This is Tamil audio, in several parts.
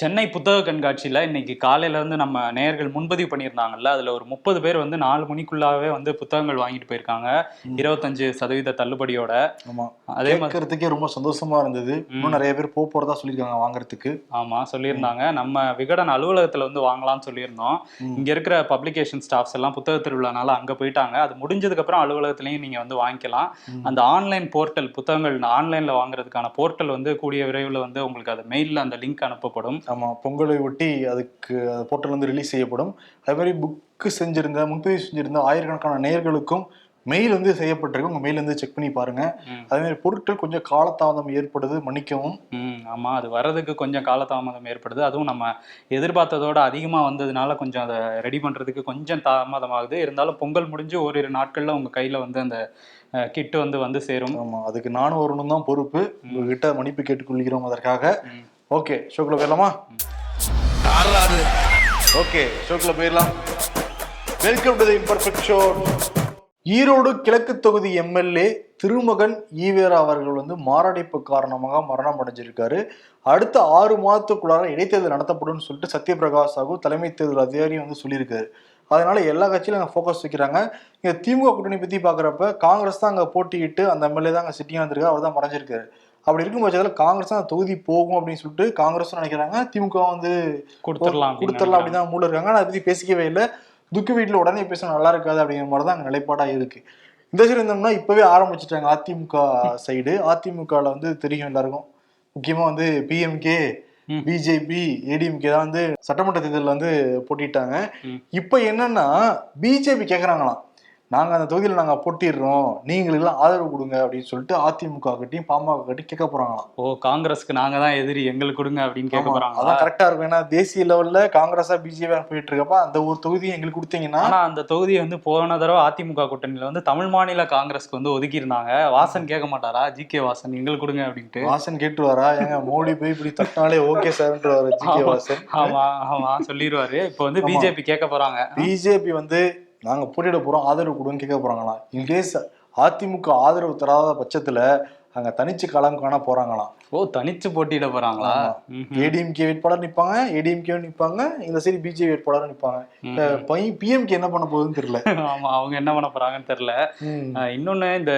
சென்னை புத்தக கண்காட்சியில இன்னைக்கு காலையில இருந்து நம்ம நேயர்கள் முன்பதிவு பண்ணியிருந்தாங்கல்ல அதுல ஒரு முப்பது பேர் வந்து நாலு மணிக்குள்ளாவே வந்து புத்தகங்கள் வாங்கிட்டு போயிருக்காங்க. இருபத்தஞ்சு சதவீத தள்ளுபடியோட. ஆமா. அதே மாதிரி கேட்கறதுக்கே ரொம்ப சந்தோஷமா இருந்தது. இன்னும் நிறைய பேர் போக போறதா சொல்லியிருக்காங்க வாங்குறதுக்கு. ஆமா சொல்லியிருந்தாங்க. நம்ம விகடன் அலுவலகத்துல வந்து வாங்கலாம்னு சொல்லியிருந்தோம். இங்க இருக்கிற பப்ளிகேஷன் ஸ்டாஃப்ஸ் எல்லாம் புத்தக திருவிழானால அங்க போயிட்டாங்க. அது முடிஞ்சதுக்கு அப்புறம் அலுவலகத்திலயும் நீங்க வந்து வாங்கிக்கலாம். அந்த ஆன்லைன் போர்ட்டல் புத்தகங்கள் ஆன்லைன்ல வாங்குறதுக்கான போர்ட்டல் வந்து கூடிய விரைவில் வந்து உங்களுக்கு அது மெயில்ல அந்த லிங்க் அனுப்பப்படும். ஆமா பொங்கலை ஒட்டி அதுக்கு போர்ட்டல் வந்து ரிலீஸ் செய்யப்படும். அதே மாதிரி புக்கு செஞ்சிருந்த முன்பதிவு செஞ்சிருந்த ஆயிரக்கணக்கான நேயர்களுக்கும் மெயில் வந்து செய்யப்பட்டிருக்கு. உங்க மெயில் வந்து செக் பண்ணி பாருங்க. அதே மாதிரி பொருட்கள் கொஞ்சம் காலதாமதம் ஏற்படுது மன்னிக்கவும். ம் ஆமா அது வர்றதுக்கு கொஞ்சம் காலதாமதம் ஏற்படுது. அதுவும் நம்ம எதிர்பார்த்ததோட அதிகமா வந்ததுனால கொஞ்சம் அதை ரெடி பண்றதுக்கு கொஞ்சம் தாமதமாகுது. இருந்தாலும் பொங்கல் முடிஞ்சு ஓரிரு நாட்கள்ல உங்க கையில வந்து அந்த கிட்டு வந்து வந்து சேரும். ஆமா அதுக்கு நானும் வரணும் தான் பொறுப்பு உங்ககிட்ட மன்னிப்பு கேட்டுக்கொள்கிறோம் அதற்காக. ஓகே ஷோக்குள்ள போயிடலாமா? ஓகே ஷோக்குள்ள போயிடலாம். Welcome to the imperfect show Erode கிழக்கு தொகுதி எம்எல்ஏ திருமகன் ஈவேரா அவர்கள் வந்து மாரடைப்பு காரணமாக மரணம் அடைஞ்சிருக்காரு. அடுத்த ஆறு மாதத்துக்குள்ளார இடைத்தேர்தல் நடத்தப்படும்னு சொல்லிட்டு சத்யபிரகாஷ் சாகு தலைமை தேர்தல் அதிகாரி வந்து சொல்லியிருக்காரு. அதனால எல்லா கட்சியிலும் அங்கே ஃபோக்கஸ் வைக்கிறாங்க. இங்கே திமுக கூட்டணி பற்றி பார்க்குறப்ப காங்கிரஸ் தான் அங்கே போட்டியிட்டு அந்த எம்எல்ஏ தான் அங்கே சிட்டியாக வந்திருக்காரு அவர் தான் மறைஞ்சிருக்காரு. அப்படி இருக்கும் பட்சத்தில் காங்கிரஸ் தான் தொகுதி போகும் அப்படின்னு சொல்லிட்டு காங்கிரஸும் நினைக்கிறாங்க. திமுக வந்து கொடுத்துடலாம் கொடுத்துடலாம் அப்படின்னு தான் மூல இருக்காங்க. ஆனால் அதை பத்தி பேசிக்கவே இல்லை. துக்கு வீட்டில் உடனே பேசினா நல்லா இருக்காது அப்படிங்கிற மாதிரி தான் அங்கே நிலைப்பாடாக இருக்கு. இந்த சைடு இருந்தோம்னா இப்பவே ஆரம்பிச்சிட்டாங்க அதிமுக சைடு. அதிமுகவில் வந்து தெரியும் எல்லாருக்கும். முக்கியமா வந்து பிஎம்கே. பிஜேபி ஏடிஎம்கே தான் வந்து சட்டமன்ற தேர்தலில் வந்து போட்டிட்டாங்க. இப்போ என்னன்னா பிஜேபி கேட்குறாங்களாம் நாங்க அந்த தொகுதியில் நாங்க போட்டிடுறோம். நீங்களெல்லாம் ஆதரவு கொடுங்க அப்படின்னு சொல்லிட்டு அதிமுக கட்டியும் பாமக கட்டி கேட்க போறாங்களாம். ஓ காங்கிரஸ்க்கு நாங்க தான் எதிரி எங்களுக்கு கொடுங்க அப்படின்னு கேட்க போறாங்க அதான் கரெக்டா இருக்கும். ஏன்னா தேசிய லெவல்ல காங்கிரஸா பிஜேபி போயிட்டு இருக்கப்ப அந்த ஒரு தொகுதியை எங்களுக்கு கொடுத்தீங்கன்னா ஆனா அந்த தொகுதியை வந்து போன தடவை அதிமுக கூட்டணியில வந்து தமிழ் மாநில காங்கிரஸ்க்கு வந்து ஒதுக்கி இருந்தாங்க வாசன் கேட்க மாட்டாரா? ஜி கே வாசன் எங்களுக்கு கொடுங்க அப்படின்ட்டு. வாசன் கேட்டு வரா ஏங்க மோடி போய் இப்படி தட்டினாலே ஓகே சார்ன்ற வர ஜி கே வாசன். ஆமா ஆமா சொல்லிடுவாரு இப்போ வந்து. பிஜேபி கேட்க போறாங்க. பிஜேபி வந்து நாங்கள் போட்டியிட போகிறோம் ஆதரவு கொடுன்னு கேட்க போகிறாங்களாம் இன்கேஸ் அதிமுக ஆதரவு தராத பட்சத்தில் அங்கே தனிச்சு களம் காண போகிறாங்களாம் ஓ தனிச்சு போட்டியிட போறாங்களா. ஏடிஎம்கே வேட்பாளர் நிப்பாங்க ஏடிஎம்கே நிப்பாங்க இந்த சைடு பிஜேபி வேட்பாளர் நிப்பாங்க. பிஎம்கே என்ன பண்ண போகுதுன்னு தெரியல. ஆமா அவங்க என்ன பண்ண போறாங்கன்னு தெரியல. இன்னொன்னு இந்த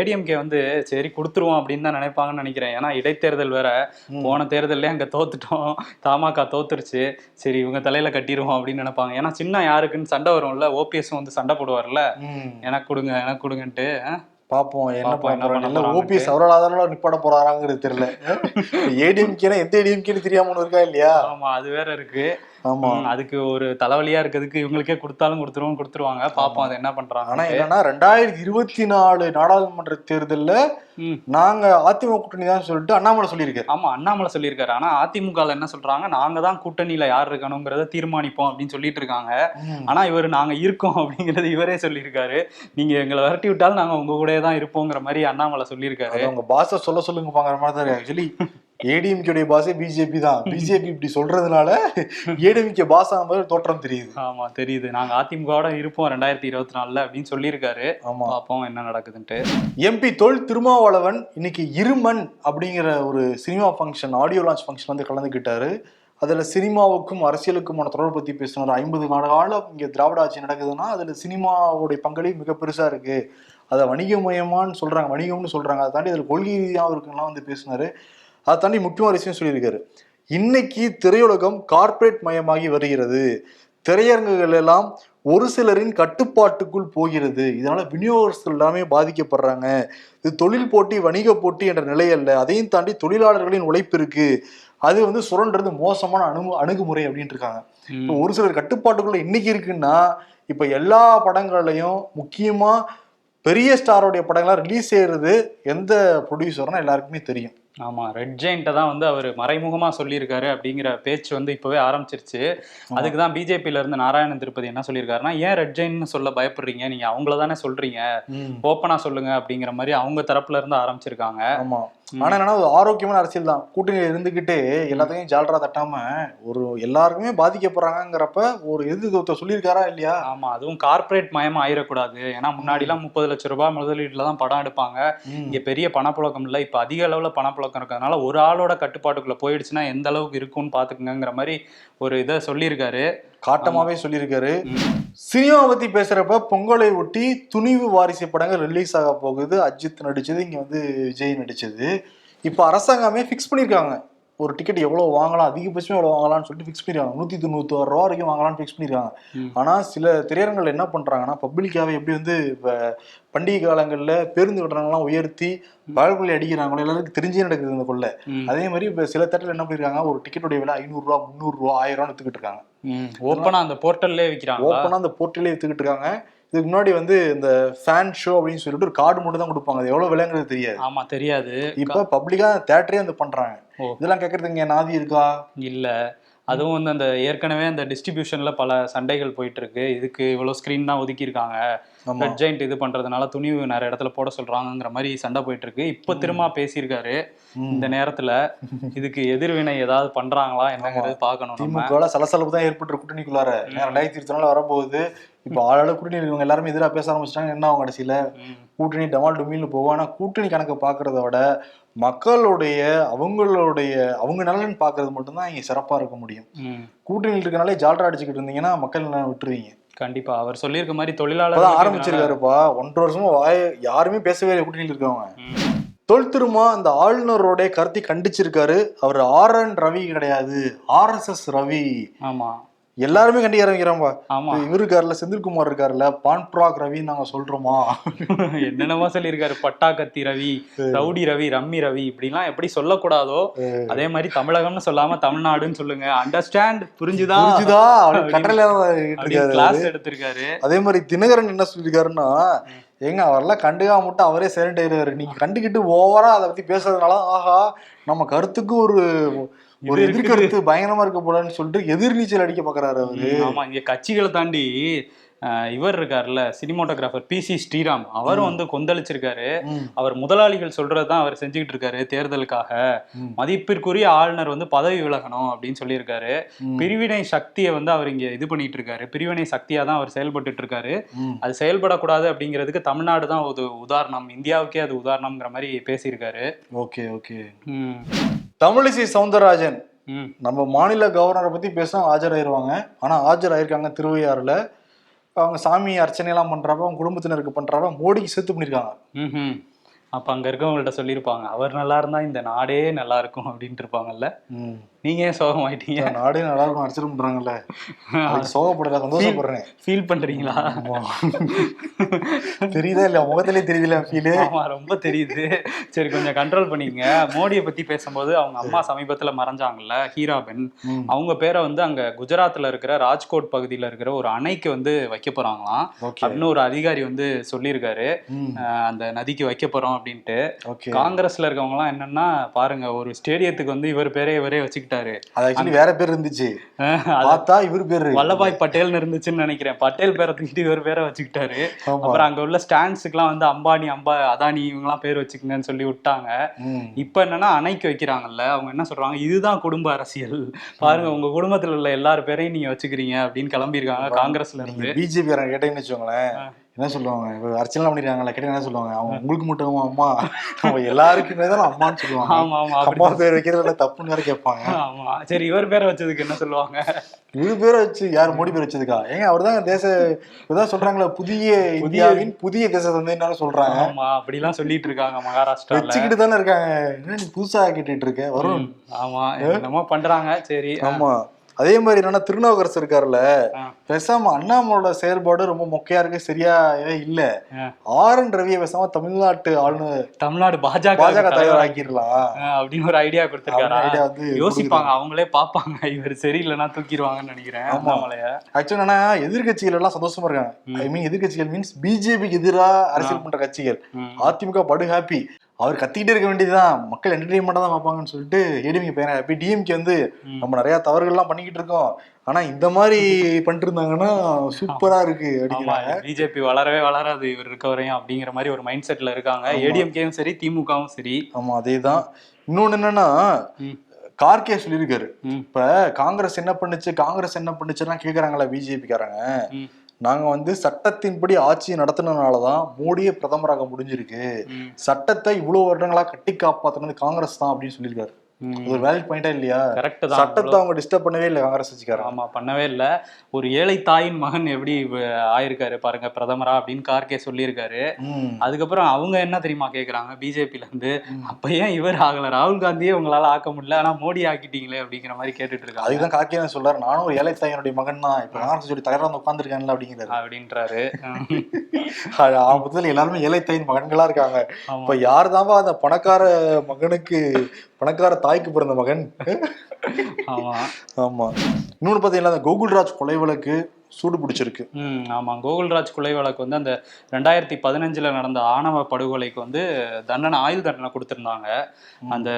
ஏடிஎம்கே வந்து சரி கொடுத்துருவோம் அப்படின்னு தான் நினைப்பாங்கன்னு நினைக்கிறேன். ஏன்னா இடைத்தேர்தல் வேற. போன தேர்தல்லே அங்க தோத்துட்டோம். தமாக தோத்துருச்சு. சரி இவங்க தலையில கட்டிடுவோம் அப்படின்னு நினைப்பாங்க. ஏன்னா சின்ன யாருக்குன்னு சண்டை வரும்ல ஓபிஎஸ் வந்து சண்டை போடுவார்ல. எனக்கு கொடுங்க எனக்கு கொடுங்கன்ட்டு அஹ் பாப்போம் என்ன பண்ண. ஓபிஎஸ் அவரால் நிப்பாட போறாராங்கிறது தெரியல. ஏடிஎம்கேனா எந்த ஏடிஎம்கேன்னு தெரியாம இருக்கா இல்லையா? ஆமா அது வேற இருக்கு. அதுக்கு ஒரு தலைவலியா இருக்கிறதுக்கு இவங்களுக்கே கொடுத்தாலும் கொடுத்துருவோம் கொடுத்துருவாங்க. பாப்போம் அது என்ன ஆனா பண்றாங்க என்னன்னா ரெண்டாயிரத்தி இருபத்தி நாலு நாடாளுமன்ற தேர்தல்ல. நாங்க அதிமுக கூட்டணி தான் சொல்லிட்டு அண்ணாமலை சொல்லியிருக்காரு. ஆமா அண்ணாமலை சொல்லியிருக்காரு. ஆனா அதிமுகல என்ன சொல்றாங்க? நாங்க தான் கூட்டணியில யார் இருக்கணுங்கிறத தீர்மானிப்போம் அப்படின்னு சொல்லிட்டு இருக்காங்க. ஆனா இவர் நாங்க இருக்கோம் அப்படிங்கறது இவரே சொல்லியிருக்காரு. நீங்க எங்களை விரட்டி விட்டாலும் நாங்க உங்க கூடயே தான் இருப்போங்கிற மாதிரி அண்ணாமலை சொல்லியிருக்காரு. அவங்க பாச சொல்ல சொல்லுங்க பாங்கிற மாதிரி தான் ஆக்சுவலி ஏடிஎம்கே பாசே பிஜேபி தான். பிஜேபி இப்படி சொல்றதுனால ஏடிஎம்கே பாஸ் மாதிரி தோற்றம் தெரியுது. ஆமா தெரியுது. நாங்க அதிமுகவோட இருப்போம் ரெண்டாயிரத்தி இருபத்தி நாலுல அப்படின்னு சொல்லியிருக்காரு. ஆமா. பாப்போம் என்ன நடக்குதுன்ட்டு. எம்பி தொல் திருமாவளவன் இன்னைக்கு இருமன் அப்படிங்கிற ஒரு cinema function audio launch function வந்து கலந்துக்கிட்டாரு. அதில் சினிமாவுக்கும் அரசியலுக்குமான தொடர்பு பற்றி பேசினார். ஐம்பது காலம் இங்கே திராவிட ஆட்சி நடக்குதுன்னா அதில் சினிமாவுடைய பங்களிப்பு மிக பெருசாக இருக்கு. அதை வணிகமயமான்னு சொல்றாங்க. வணிகம்னு சொல்றாங்க. அதை தாண்டி அதில் கொள்கை ரீதியாகவும் இருக்குன்னா வந்து பேசினாரு. அதை தாண்டி முக்கியமான விஷயம் சொல்லியிருக்காரு. இன்னைக்கு திரையுலகம் கார்ப்பரேட் மயமாகி வருகிறது. திரையரங்குகள் எல்லாம் ஒரு சிலரின் கட்டுப்பாட்டுக்குள் போகிறது. இதனால விநியோகஸ்தர்கள் எல்லாமே பாதிக்கப்படுறாங்க. இது தொழில் போட்டி வணிக போட்டி என்ற நிலை அல்ல. அதையும் தாண்டி தொழிலாளர்களின் உழைப்பு இருக்கு. அது வந்து சுரண்டுறது மோசமான அணு அணுகுமுறை அப்படின்ட்டு இருக்காங்க. இப்போ ஒரு சிலர் கட்டுப்பாட்டுக்குள்ள இன்னைக்கு இருக்குன்னா இப்ப எல்லா படங்கள்லையும் முக்கியமா பெரிய ஸ்டாரோடைய படங்கள்லாம் ரிலீஸ் செய்யறது எந்த ப்ரொடியூசர்னா எல்லாருக்குமே தெரியும். ஆமா ரெட் ஜெயின்ட்டை தான் வந்து அவர் மறைமுகமா சொல்லியிருக்காரு அப்படிங்கிற பேச்சு வந்து இப்பவே ஆரம்பிச்சிருச்சு. அதுக்கு தான் பிஜேபியில இருந்து நாராயணன் திருப்பதி என்ன சொல்லியிருக்காருன்னா ஏன் ரெட் ஜெயின்னு சொல்ல பயப்படுறீங்க? நீங்க அவங்கள தானே சொல்றீங்க? ஓப்பனா சொல்லுங்க அப்படிங்கிற மாதிரி அவங்க தரப்புல இருந்து ஆரம்பிச்சிருக்காங்க. ஆமா. ஆனா என்னன்னா ஒரு ஆரோக்கியமான அரசியல் தான். கூட்டணியில இருந்துகிட்டு எல்லாத்தையும் ஜால்ரா தட்டாம ஒரு எல்லாருக்குமே பாதிக்கப்படுறாங்கிறப்ப ஒரு எதிர்த்து சொல்லியிருக்காரா இல்லையா? ஆமா அதுவும் கார்ப்பரேட் மயமா ஆயிடக்கூடாது ஏன்னா முன்னாடி எல்லாம் முப்பது லட்சம் ரூபாய் முதலீட்டுல தான் படம் எடுப்பாங்க. இங்க பெரிய பணப்புழக்கம் இல்ல. இப்ப அதிக அளவுல பணப்புழக்கம் இருக்கிறதுனால ஒரு ஆளோட கட்டுப்பாட்டுக்குள்ள போயிடுச்சுன்னா எந்த அளவுக்கு இருக்கும்னு பாத்துக்கங்கிற மாதிரி ஒரு இதை சொல்லியிருக்காரு. காட்டமாவே சொல்லியிருக்காரு. ம். சினிமா பத்தி பேசுறப்ப பொங்கலை ஒட்டி துணிவு வாரிசு படங்கள் ரிலீஸ் ஆக போகுது. அஜித் நடிச்சது இங்க வந்து விஜய் நடிச்சது. இப்ப அரசாங்கமே ஃபிக்ஸ் பண்ணிருக்காங்க ஒரு டிக்கெட் எவ்வளவு வாங்கலாம் அதிகபட்சம் எவ்வளவு வாங்கலாம்னு சொல்லிட்டு ஃபிக்ஸ் பண்ணிருக்காங்க நூத்தி தொண்ணூத்தி ரூபா வரைக்கும் வாங்கலாம்னு ஃபிக்ஸ் பண்ணிருக்காங்க ம். ஆனா சில திரையரங்கள் என்ன பண்றாங்கன்னா பப்ளிக்காவே எப்படி வந்து இப்ப பண்டிகை காலங்கள்ல பேருந்து கட்டணங்கள்லாம் உயர்த்தி பகல்கொள்ளை அடிக்கிறாங்களோ எல்லாருக்கும் தெரிஞ்சே நடக்குது இந்த கொள்ளை. அதே மாதிரி இப்ப சில தேட்டர்ல என்ன பண்ணிருக்காங்க ஒரு டிக்கெட்டுடைய விலை ஐநூறு ரூபா முந்நூறு ரூபா ஆயிரம் ரூபான்னு எடுத்துக்கிட்டு இருக்காங்க. ஓப்பனா அந்த போர்ட்டல்லே விக்கிறாங்களா? ஓப்பனா அந்த போர்ட்டலே எடுத்துக்கிட்டு இருக்காங்க. இதுக்கு முன்னாடி வந்து இந்த ஃபேன் ஷோ அப்படின்னு சொல்லிட்டு ஒரு கார்டு மட்டும் தான் கொடுப்பாங்க. அது எவ்வளவு விலைங்கிறது தெரியாது. ஆமா தெரியாது. இப்ப பப்ளிக்கா தேட்டரே வந்து பண்றாங்க. இதெல்லாம் கேட்கறதுக்கு இங்க நாதி இருக்கா? இல்ல. அதுவும் வந்து அந்த ஏற்கனவே அந்த டிஸ்ட்ரிபியூஷன்ல பல சண்டைகள் போயிட்டு இருக்கு இதுக்கு இவ்வளவு ஸ்கிரீன் தான் ஒதுக்கி இருக்காங்க ஆமா. ரெட் ஜெயிண்ட் இது பண்றதுனால துணிவு நிறைய இடத்துல போட சொல்றாங்கங்கிற மாதிரி சண்டை போயிட்டு இருக்கு இப்போ திரும்ப பேசியிருக்காரு. இந்த நேரத்துல இதுக்கு எதிர்வினை ஏதாவது பண்றாங்களா என்னங்கிறது பார்க்கணும் நம்ம. திமுக சலசலப்பு தான் ஏற்பட்டு கூட்டணிக்குள்ளார. ரெண்டாயிரத்தி இருபத்தி நாலு வரப்போகுது. இப்ப ஆளாள கூட்டணி இருக்கவங்க எல்லாருமே எதிராக பேச ஆரம்பிச்சிட்டாங்க. என்ன அவங்க கடைசியில. கூட்டணி டமால் டுமில்னு போகும். ஆனா கூட்டணி கணக்கு பாக்குறத விட மக்களுடைய அவங்களுடைய அவங்க நலன் பாக்குறது மட்டும்தான் இங்க சிறப்பா இருக்க முடியும். கூட்டணியில் இருக்கனாலே ஜால்ரா அடிச்சுக்கிட்டு இருந்தீங்கன்னா மக்கள் நலன் விட்டுருவீங்க. கண்டிப்பா. அவர் சொல்லியிருக்க மாதிரி தொழிலாளர் ஆரம்பிச்சிருக்காருப்பா. ஒன்றரை வருஷமா வாய யாருமே பேசவே இல்லை கூட்டணியில் இருக்கவங்க. தொல் திருமா அந்த ஆளுநரோட கருத்தை கண்டிச்சிருக்காரு. அவர் ஆர் என் ரவி கிடையாது. R S S Ravi. ஆமா. எல்லாருமே கண்டிக்க ஆரம்பிக்கிறான்பா ஆமா. இவரு இருக்காருல்ல செந்தில்குமார் இருக்காருல்ல பான்ப்ராக் ரவி நாங்க சொல்றோமா? என்னென்னமோ சொல்லியிருக்காரு. பட்டா கத்தி ரவி ரவுடி ரவி ரம்மி ரவி இப்படிலாம் எப்படி சொல்லக்கூடாதோ அதே மாதிரி தமிழகம்னு சொல்லாம தமிழ்நாடுன்னு சொல்லுங்க. அண்டர்ஸ்டாண்ட் புரிஞ்சுதா? புரிஞ்சுதா? இருக்காரு கிளாஸ் எடுத்திருக்காரு. அதே மாதிரி தினகரன் என்ன சொல்லியிருக்காருன்னா ஏங்க அவரெல்லாம் கண்டுக்காம மட்டும் அவரே சைலண்ட் ஆயிடுவாரு. நீங்க கண்டுக்கிட்டு ஓவரா அதை பத்தி பேசுறதுனால ஆஹா நம்ம கருத்துக்கு ஒரு ஒரு. எதிர்கருத்து பயங்கரமா இருக்க போலன்னு சொல்லிட்டு எதிர்நீச்சல் அடிக்க பாக்குறாரு அவரு. ஆமா இங்க கட்சிகளை தாண்டி இவர் இருக்காருல்ல சினிமோட்டோகிராஃபர் பி சி ஸ்ரீராம். அவரும் வந்து கொந்தளிச்சிருக்காரு. அவர் முதலாளிகள் சொல்றதுதான் அவர் செஞ்சுக்கிட்டு இருக்காரு தேர்தலுக்காக. மதிப்பிற்குரிய ஆளுநர் வந்து பதவி விலகணும் அப்படின்னு சொல்லியிருக்காரு. பிரிவினை சக்தியை வந்து அவர் இங்க இது பண்ணிட்டு இருக்காரு. பிரிவினை சக்தியா தான் அவர் செயல்பட்டுட்டு இருக்காரு. அது செயல்படக்கூடாது அப்படிங்கிறதுக்கு தமிழ்நாடு தான் ஒரு உதாரணம். இந்தியாவுக்கே அது உதாரணம்ங்கிற மாதிரி பேசியிருக்காரு. Okay okay. தமிழிசை சவுந்தரராஜன். ம். நம்ம மாநில கவர்னரை பத்தி பேச ஆஜராயிருவாங்க. ஆனா ஆஜராயிருக்காங்க திருவையாறுல. அவங்க சாமி அர்ச்சனை எல்லாம் பண்றப்ப அவங்க குடும்பத்தினருக்கு பண்றப்ப மோடிக்கு சேர்த்து பண்ணிருக்காங்க. அப்ப அங்க இருக்கவங்கள்ட்ட சொல்லியிருப்பாங்க அவர் நல்லா இருந்தா இந்த நாடே நல்லா இருக்கும் அப்படின்ட்டு இருப்பாங்கல்ல. நீங்க ஏன் சோகமாயிட்டீங்க நாடே நல்லா இருக்கும் அர்ச்சனை பண்றாங்கல்ல சோகப்படல சந்தோஷப்படுறேன் ஃபீல் பண்றீங்களா. தெரியுதா இல்ல முகத்திலே தெரியுதுல ஃபீலு ஆமா ரொம்ப தெரியுது. சரி கொஞ்சம் கண்ட்ரோல் பண்ணிக்கங்க. மோடியை பத்தி பேசும்போது அவங்க அம்மா சமீபத்துல மறைஞ்சாங்கல்ல ஹீராபென் அவங்க பேரை வந்து அங்க குஜராத்ல இருக்கிற ராஜ்கோட் பகுதியில இருக்கிற ஒரு அணைக்கு வந்து வைக்க போறாங்களாம். அப்படின்னு ஒரு அதிகாரி வந்து சொல்லியிருக்காரு. அந்த நதிக்கு வைக்க போறோம் அப்படின்ட்டு. காங்கிரஸ்ல இருக்கவங்க எல்லாம் என்னன்னா பாருங்க ஒரு ஸ்டேடியத்துக்கு வந்து இவர் பேரே இவரே வச்சுக்கிட்டாரு அது ஆக்சுவலி வேற பேர் இருந்துச்சு. பார்த்தா இவர் பேரு. வல்லபாய் பட்டேல்னு இருந்துச்சுன்னு நினைக்கிறேன். பட்டேல் பேரை தூக்கிட்டு இவர் பேரை வச்சுக்கிட்டாரு. அப்புறம் அங்க உள்ள ஸ்டாண்ட்ஸுக்குலாம் வந்து அம்பானி அம்பா அதானி இவங்கலாம் பேர் வச்சுக்கங்கன்னு சொல்லி விட்டாங்க. இப்ப என்னன்னா அணைக்கு வைக்கிறாங்கல்ல அவங்க என்ன சொல்றாங்க? இதுதான் குடும்ப அரசியல். பாருங்க உங்க குடும்பத்துல உள்ள எல்லார் பேரையும் நீங்க வச்சுக்கிறீங்க அப்படின்னு கிளம்பியிருக்காங்க காங்கிரஸ்ல இருந்து. பிஜேபி கேட்டீங்கன்னு வச்சுக்கோங்களேன். என்ன சொல்லுவாங்க? இப்ப அர்ச்சனை பண்ணிருக்காங்கல்ல கேட்டீங்க என்ன சொல்லுவாங்க? அவங்க உங்களுக்கு மட்டும் அம்மா. அவங்க எல்லாருக்குமே தான் அம்மான்னு சொல்லுவாங்க. ஆமா ஆமா அம்மா பேர் வைக்கிறதுல தப்புன்னு வேற கேட்பாங்க. ஆமா. சரி இவர் பேரை வச்சதுக்கு என்ன சொல்லுவாங்க? இவரு பேரை வச்சு யார் மோடி பேர் வச்சதுக்கா? ஏங்க அவர்தான் தேச இப்பதான் சொல்றாங்களே புதிய இந்தியாவின் புதிய தேச தந்தைன்னு சொல்றாங்க. ஆமா அப்படிலாம் சொல்லிட்டு இருக்காங்க மகாராஷ்டிரால. வச்சுக்கிட்டு தானே இருக்காங்க. என்ன புதுசா கேட்டுட்டு இருக்க? வரும் ஆமா என்னமோ பண்றாங்க. சரி ஆமா. அதே மாதிரி என்னன்னா திருநாவுக்கரசு இருக்காருல்ல. பேசாம அண்ணாமலோட செயல்பாடு ரொம்ப மொக்கையா இருக்கு சரியாவே இல்ல. ஆர் என் ரவியை பேசாம தமிழ்நாட்டு ஆளுநர் தமிழ்நாடு பாஜக பாஜக தலைவர் ஆக்கிடலாம் அப்படின்னு ஒரு ஐடியா கொடுத்திருக்காரா? idea வந்து யோசிப்பாங்க அவங்களே பாப்பாங்க இவர் சரியில்லைன்னா தூக்கிடுவாங்கன்னு நினைக்கிறேன் அண்ணாமலைய. ஆக்சுவலி என்னன்னா எதிர்கட்சிகள் எல்லாம் சந்தோஷமா இருக்காங்க. ஐ மீன் எதிர்கட்சிகள் மீன்ஸ் பிஜேபிக்கு எதிரா அரசியல் பண்ற கட்சிகள். அதிமுக படு ஹாப்பி அவர் கத்திக்கிட்டே இருக்க வேண்டியதுதான் மக்கள் என்டர்டைன்மெண்டா தான் பார்ப்பாங்கன்னு சொல்லிட்டு ஏடிஎம்கே பையன் அப்படி டிஎம்கே வந்து. நம்ம நிறைய தவறுகள்லாம் பண்ணிக்கிட்டு இருக்கோம் ஆனா இந்த மாதிரி பண்ணிட்டு இருந்தாங்கன்னா சூப்பரா இருக்கு அப்படிங்கிறாங்க பிஜேபி வளரவே வளராது இவர் இருக்க வரையும் அப்படிங்கிற மாதிரி ஒரு மைண்ட் செட்ல இருக்காங்க. ஏடிஎம்கேவும் சரி திமுகவும் சரி ஆமா அதேதான் இன்னொன்னு என்னன்னா. கார்கே சொல்லியிருக்காரு. இப்ப காங்கிரஸ் என்ன பண்ணுச்சு காங்கிரஸ் என்ன பண்ணுச்சுன்னா கேக்குறாங்களா பிஜேபிக்காரங்க ம். நாங்க வந்து சட்டத்தின்படி ஆட்சி நடத்தினதுனாலதான் மோடியே பிரதமராக முடிஞ்சிருக்கு. சட்டத்தை இவ்வளவு வருடங்களா கட்டி காப்பாத்துனது காங்கிரஸ் தான் அப்படின்னு சொல்லியிருக்காரு ஒரு வேலிட் பாயிண்டா இல்லையா? கரெக்ட் தான். சட்டத்தை அவங்க டிஸ்டர்ப் பண்ணவே இல்லை காங்கிரஸ் கட்சிக்காரங்க. ஆமா பண்ணவே இல்ல. ஒரு ஏழை தாயின் மகன் எப்படி ஆயிருக்காரு பாருங்க பிரதமரா அப்படின்னு கார்கே சொல்லியிருக்காரு. அதுக்கப்புறம் அவங்க என்ன தெரியுமா கேக்குறாங்க? பிஜேபில இருந்து. அப்ப ஏன் இவர் ஆகல? ராகுல் காந்தியே உங்களால ஆக்க முடியல. ஆனா மோடி ஆக்கிட்டீங்களே அப்படிங்கிற மாதிரி கேட்டுட்டு இருக்காங்க. அதுதான் கார்கே சொல்றாரு. நானும் ஒரு ஏழை தாயினுடைய மகன் தான். இப்ப காங்கிரஸ் சொல்லி தலைவரா வந்து உட்காந்துருக்காங்கல்ல அப்படிங்கிறாரு. அப்படின்றாரு. ஆபத்துல எல்லாருமே ஏழை தாயின் மகன்களா இருக்காங்க. இப்ப யார் அந்த பணக்கார மகனுக்கு பணக்கார தாய்க்கு பிறந்த மகன். ஆமா. ஆமா. இன்னொன்னு பாத்தீங்கன்னா அந்த கோகுல்ராஜ் கொலை வழக்கு சூடு பிடிச்சிருக்கு. ம் ஆமா. கோகுல்ராஜ் கொலை வழக்கு வந்து அந்த ரெண்டாயிரத்தி பதினஞ்சுல நடந்த ஆணவ படுகொலைக்கு வந்து தண்டனை ஆயுள் தண்டனை கொடுத்திருந்தாங்க. அந்த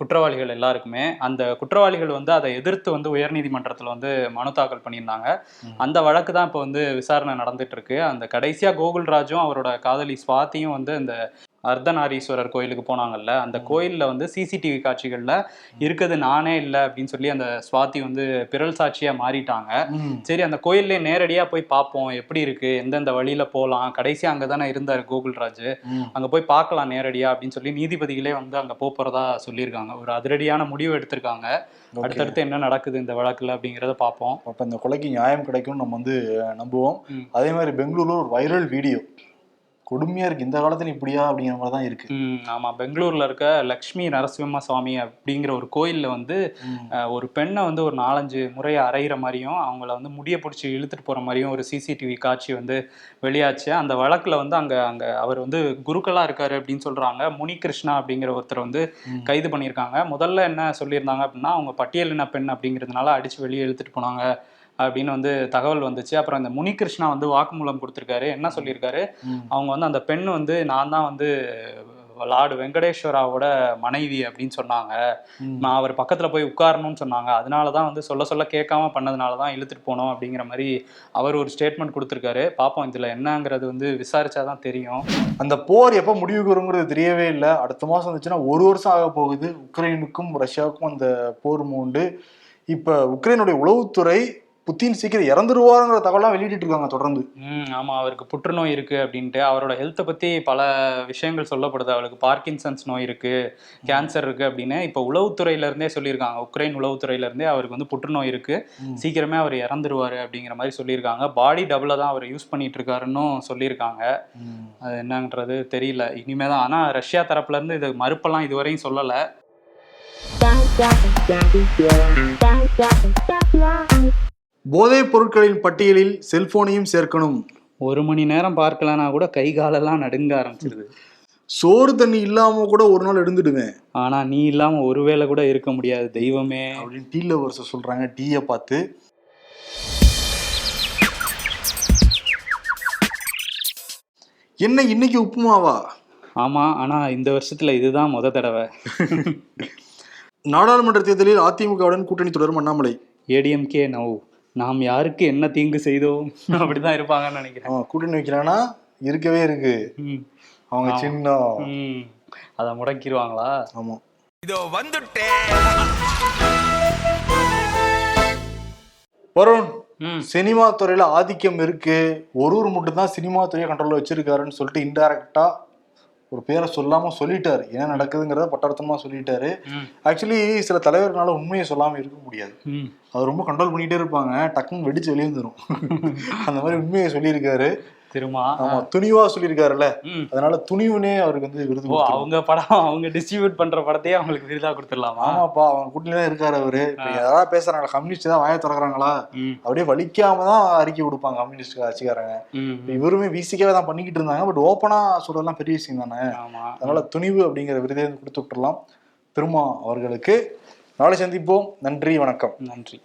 குற்றவாளிகள் எல்லாருக்குமே. அந்த குற்றவாளிகள் வந்து அதை எதிர்த்து வந்து உயர்நீதிமன்றத்துல வந்து மனு தாக்கல் பண்ணியிருந்தாங்க. அந்த வழக்கு தான் இப்போ வந்து விசாரணை நடந்துட்டு இருக்கு. அந்த கடைசியா கோகுல்ராஜும் அவரோட காதலி ஸ்வாதியும் வந்து அந்த அர்த்தநாரீஸ்வரர் கோயிலுக்கு போனாங்கல்ல அந்த கோயில்ல வந்து சிசிடிவி காட்சிகள்ல இருக்குது நானே இல்லை அப்படின்னு சொல்லி அந்த ஸ்வாதி வந்து பிறல் சாட்சியா மாறிட்டாங்க. சரி அந்த கோயில்லே நேரடியா போய் பார்ப்போம் எப்படி இருக்கு எந்தெந்த வழியில போகலாம் கடைசியா அங்கதானே இருந்தாரு கோகுல்ராஜ். அங்க போய் பார்க்கலாம் நேரடியா அப்படின்னு சொல்லி நீதிபதிகளே வந்து அங்க போப் போறதா சொல்லியிருக்காங்க ஒரு அதிரடியான முடிவு எடுத்திருக்காங்க. அடுத்தடுத்து என்ன நடக்குது இந்த வழக்குல அப்படிங்கறத பார்ப்போம் அப்ப இந்த கொலைக்கு நியாயம் கிடைக்கும் நம்ம வந்து நம்புவோம். அதே மாதிரி பெங்களூர்ல ஒரு வைரல் வீடியோ கொடுமையா இருக்கு. இந்த காலத்துல இப்படியா அப்படிங்கிற மாதிரி தான் இருக்கு. ம், ஆமா. பெங்களூர்ல இருக்க லக்ஷ்மி நரசிம்ம சுவாமி அப்படிங்கிற ஒரு கோயில்ல வந்து ஒரு பெண்ணை வந்து ஒரு நாலஞ்சு முறை அரைகிற மாதிரியும் அவங்கள வந்து முடிய பிடிச்சி இழுத்துட்டு போற மாதிரியும் ஒரு சிசிடிவி காட்சி வந்து வெளியாச்சு. அந்த வழக்குல வந்து அங்க அங்க அவர் வந்து குருக்களா இருக்காரு அப்படின்னு சொல்றாங்க. முனி கிருஷ்ணா அப்படிங்கிற ஒருத்தர் வந்து. கைது பண்ணியிருக்காங்க. முதல்ல என்ன சொல்லியிருந்தாங்க அப்படின்னா அவங்க பட்டியலின பெண் அப்படிங்கிறதுனால அடிச்சு வெளியே இழுத்துட்டு போனாங்க. அப்படின்னு வந்து தகவல் வந்துச்சு. அப்புறம் இந்த முனி கிருஷ்ணா வந்து வாக்குமூலம் கொடுத்திருக்காரு. என்ன சொல்லியிருக்காரு. அவங்க வந்து அந்த பெண் வந்து நான் தான் வந்து லார்டு வெங்கடேஸ்வராவோட மனைவி அப்படின்னு சொன்னாங்க. நான் அவர் பக்கத்துல போய் உட்காரணும்னு சொன்னாங்க. அதனால தான் வந்து சொல்ல சொல்ல கேட்காம பண்ணதுனால தான் இழுத்துட்டு போனோம் அப்படிங்கிற மாதிரி அவர் ஒரு ஸ்டேட்மெண்ட் கொடுத்துருக்காரு. பார்ப்போம் இதுல என்னங்கிறது வந்து விசாரிச்சாதான் தெரியும். அந்த போர் எப்ப முடிவுக்கு வருங்கிறது தெரியவே இல்லை. அடுத்த மாசம் வந்துச்சுன்னா ஒரு வருஷம் ஆக போகுது. உக்ரைனுக்கும் ரஷ்யாவுக்கும் அந்த போர் மூண்டு. இப்ப உக்ரைனுடைய உளவுத்துறை புத்தின் சீக்கிரம் இறந்துருவாருங்கிற தகவலாம் வெளியிட்டு இருக்காங்க தொடர்ந்து ம் ஆமா அவருக்கு புற்றுநோய் இருக்கு அப்படின்ட்டு அவரோட ஹெல்த்தை பத்தி பல விஷயங்கள் சொல்லப்படுது அவருக்கு பார்க்கின்சன்ஸ் நோய் இருக்கு கேன்சர் இருக்கு அப்படின்னு இப்போ உளவுத்துறையில இருந்தே சொல்லியிருக்காங்க உக்ரைன் உளவுத்துறையில இருந்தே அவருக்கு வந்து புற்றுநோய் இருக்கு. சீக்கிரமே அவர் இறந்துருவாரு அப்படிங்கிற மாதிரி சொல்லியிருக்காங்க பாடி டபுள தான் அவர் யூஸ் பண்ணிட்டு இருக்காருன்னு சொல்லியிருக்காங்க அது என்னன்றது தெரியல இனிமே தான் ஆனா ரஷ்யா தரப்புல இருந்து இது மறுப்பெல்லாம் இதுவரையும் சொல்லல போதைப் பொருட்களின் பட்டியலில் செல்போனையும் சேர்க்கணும். ஒரு மணி நேரம் பார்க்கலனா கூட கை காலெல்லாம் நடுங்க ஆரம்பிச்சிருது. சோறு தண்ணி இல்லாம கூட ஒரு நாள் எழுந்துடுவேன் ஆனா நீ இல்லாம ஒருவேளை கூட இருக்க முடியாது தெய்வமே. அப்படின்னு டீ லவர்ஸ் சொல்றாங்க டீயை பார்த்து. என்ன இன்னைக்கு உப்புமாவா? ஆமா ஆனா இந்த வருஷத்துல இதுதான் முத தடவை. நாடாளுமன்ற தேர்தலில் அதிமுகவுடன் கூட்டணி தொடரும் அண்ணாமலை. ஏடிஎம்கே நவ். நாம் யாருக்கு என்ன தீங்கு செய்தோம் அப்படிதான் இருப்பாங்கன்னு நினைக்கிறேன். அவன் கூட்டணி வைக்கிறானா இருக்கவே இருக்கு. அவங்க ம். அதை முடக்கிடுவாங்களா? ஆமா. இதோ வந்துட்டேன் வருண் ம். சினிமா துறையில ஆதிக்கம் இருக்கு. ஒரு ஒரு மட்டும் தான் சினிமா துறையை கண்ட்ரோல்ல வச்சிருக்காருன்னு சொல்லிட்டு இன்டைரக்டா ஒரு பேரை சொல்லாம சொல்லிட்டாரு. என்ன நடக்குதுங்கிறத பட்டர்த்தமா சொல்லிட்டாரு. ஆக்சுவலி சில தலைவர்களால உண்மையை சொல்லாம இருக்க முடியாது. அது ரொம்ப கண்ட்ரோல் பண்ணிட்டே இருப்பாங்க. டக்குன்னு வெடிச்சு வெளியே வந்துரும். அந்த மாதிரி உண்மையை சொல்லியிருக்காரு. திருமா ஆமா துணிவா சொல்லியிருக்காருல்ல. அதனால துணிவுனே அவருக்கு வந்து விருது. அவங்க படம் அவங்க டிஸ்ட்ரிபியூட் பண்ற படத்தையே அவங்களுக்கு விருதா கொடுத்துடலாமா? ஆமாப்பா அவங்க கூட்டணியில தான் இருக்காரு அவரு. யாராவது பேசுறாங்களா? கம்யூனிஸ்ட் தான் வாய திறக்கிறாங்களா? அப்படியே வலிக்காம தான் அறிக்கை கொடுப்பாங்க கம்யூனிஸ்ட் கட்சிக்காரங்க. இப்ப இவருமே விசிக்காவே தான் பண்ணிக்கிட்டு இருந்தாங்க. பட் ஓப்பனா சொல்றதெல்லாம் பெரிய விஷயம் தானே. அதனால துணிவு அப்படிங்கிற விருதை வந்து கொடுத்து விட்டுறலாம் திருமா அவர்களுக்கு. நாளை சந்திப்போம். நன்றி வணக்கம். நன்றி.